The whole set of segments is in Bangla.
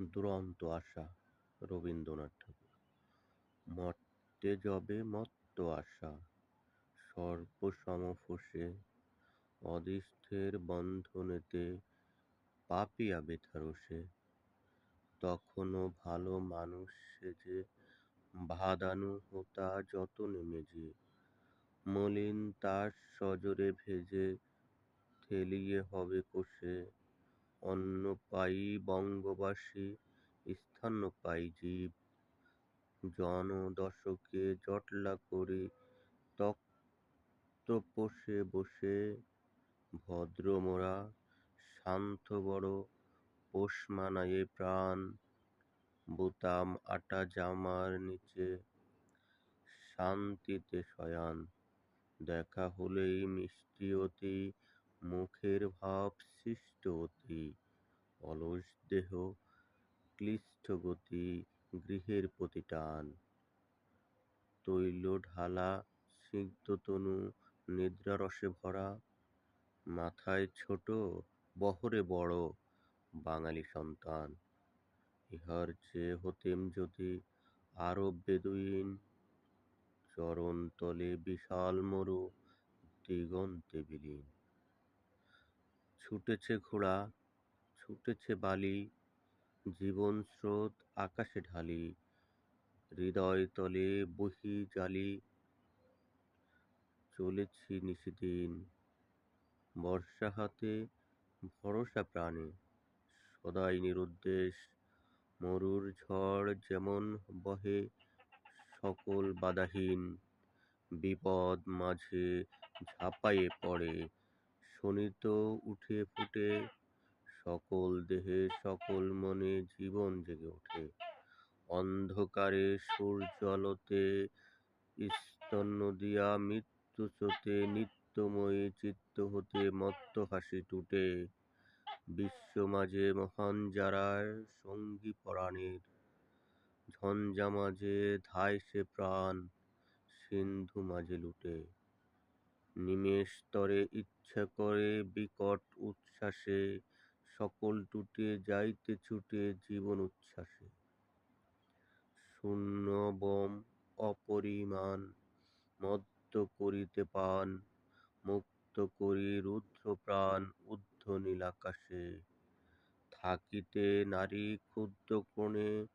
দুরন্ত আশা রবীন্দ্রনাথ ঠাকুর। মর্তে যবে মত্ত আশা সর্পসম ফোঁসে অদৃষ্টের বন্ধনেতে পাপিয়া বেথা রোষে তখনো ভালো মানুষ সেজে ভাদানু হোতা যতনে মেজে। মলিন তার সজোরে ভেজে থেলিয়ে হবে কোষে। অন্ন পাই বঙ্গবাসী স্তন্যপায়ী জীব। জন দশকে জটলা করে তক্তপোশে বসে ভদ্র মোরা শান্ত বড় পোষ মানায়ে প্রাণ। বোতাম আটা জামার নিচে শান্তিতে শয়ান। দেখা হলেই মিষ্টি অতি মুখের ভাব শিষ্ট অতি, অলস দেহ ক্লিষ্ট গতি গৃহের প্রতি টান। তৈল ঢালা স্নিগ্ধ তনু, নিদ্রারসে ভরা, মাথায় ছোট, বহরে বড় বাঙালি সন্তান। ইহার চেয়ে হতেম যদি আরব বেদুইন, চরণতলে বিশাল মরু, দিগন্তে বিলীন। ছুটেছে ঘোড়া, ছুটেছে বালি, জীবন স্রোত আকাশে ঢালি, হৃদয় তলে বহি জালি। চলেছি নিশিদিন, বর্ষা হাতে ভরসা প্রাণে, সদাই নিরুদ্দেশ, মরুর ঝড় যেমন বহে সকল বাধাহীন, বিপদ মাঝে ঝাঁপায়ে পড়ে শোণিত উঠে ফুটে, সকল দেহে, সকল মনে জীবন জেগে ওঠে। অন্ধকারে সূর্যালোতে স্তন্য দিয়া মৃত্যু স্রোতে নিত্যময়ী চিত্ত হতে মত্ত হাসি টুটে। বিশ্ব মাঝে মহান যারার সঙ্গী পরাণের, ঝঞ্ঝা মাঝে ধায় সে প্রাণ, সিন্ধু মাঝে লুটে। নিমেষ তরে ইচ্ছা করে, বিকট উচ্ছ্বাসে, সকল টুটে যাইতে ছুটে জীবন উচ্ছ্বাসে। শূন্য বম অপরিমাণ, মত্ত করিতে পান, মুক্ত করি রুদ্ধ প্রাণ ঊর্ধ্ব নীলাকাশে থাকিতে নারী ক্ষুদ্র কোণে,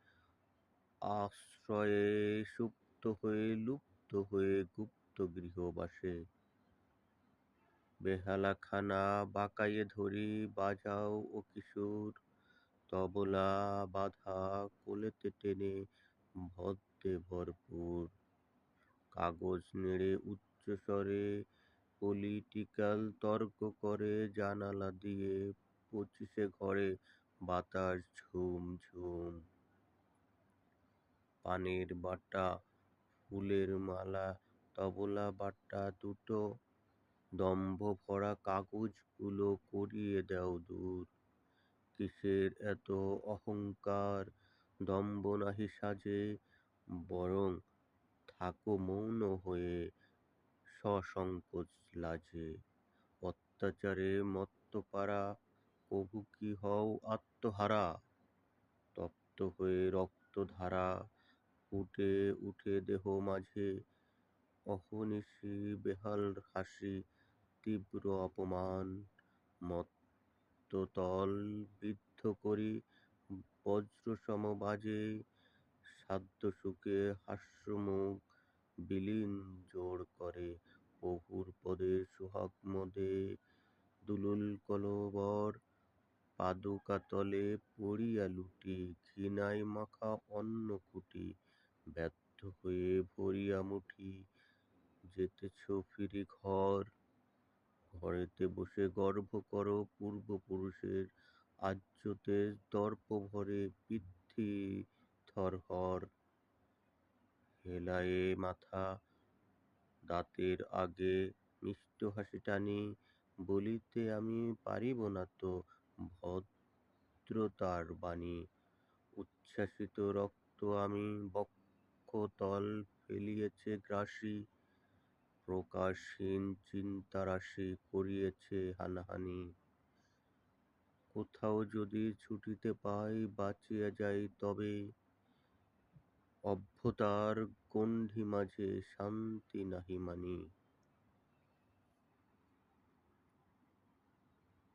আশ্রয়ে সুপ্ত হয়ে, লুপ্ত হয়ে গুপ্ত গৃহবাসে। বেহালাখানা বাঁকায়ে ধরি, বাজাও ও কিশোর। তবলা বাঁধা কোলেতে টেনে ভদ্রে ভরপুর। কাগজ নেড়ে উচ্চস্বরে পলিটিক্যাল তর্ক করে, জানালা দিয়ে পঁচিশে ঘরে বাতাস ঝুম ঝুম পানের বাটা, ফুলের মালা, তবলা বাটা দুটো দম্ভ ভরা কাগজগুলো করিয়ে দাও দূর কিসের এত অহংকার? দম্ভ নাহি সাজে, বরং থাকো মৌন হয়ে সসংকোচ লাজে। অত্যাচারে মত্ত পারা কভু কি হও আত্মহারা? তপ্ত হয়ে রক্তধারা ফুটে উঠে দেহ মাঝে। অহর্নিশি বেহাল হাসি তীব্র অপমান, মত্ততল বিদ্ধ করি বজ্রসম বাজে সাধ্য সুখে হাস্যমুখ বিলীন জোড় করে প্রভুর পদে সোহাগ মোদে দুলুল কলবর পাদুকাতলে পড়িয়া লুটি ঘৃণায় মাখা অন্ন কুটি ব্যর্থ হয়ে ভরিয়া মুঠি, যেতেছ ফিরে ঘর ঘরেতে বসে গর্ব কর পূর্বপুরুষের আর্য দর্প ভরে বৃদ্ধি ধরহর হেলায়ে মাথা, দাঁতের আগে মিষ্ট হাসি টানি, বলিতে আমি পারিব না তো ভদ্রতার বাণী। উচ্ছ্বাসিত রক্ত আমি বক্ষতল ফেলিয়েছে গ্রাসি প্রকাশহীন চিন্তারাশি করিয়েছে হানাহানি। কোথাও যদি ছুটিতে পাই বাঁচিয়া যাই তবে অভ্যতার গণ্ডি মাঝে শান্তি নাহি মানি।